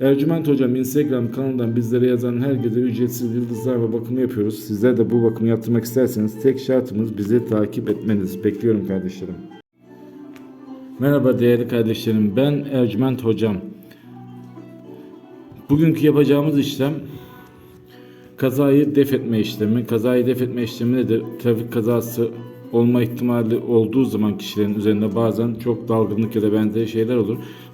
Ercüment Hocam Instagram kanalından bizlere yazan herkese ücretsiz yıldızlarla bakımı yapıyoruz. Sizler de bu bakımı yaptırmak isterseniz tek şartımız bizi takip etmeniz. Bekliyorum kardeşlerim. Merhaba değerli kardeşlerim. Ben Ercüment Hocam. Bugünkü yapacağımız işlem kazayı def etme işlemi. Kazayı def etme işlemi nedir? Trafik kazası olma ihtimali olduğu zaman kişilerin üzerinde bazen çok dalgınlık ya da benzeri şeyler olur.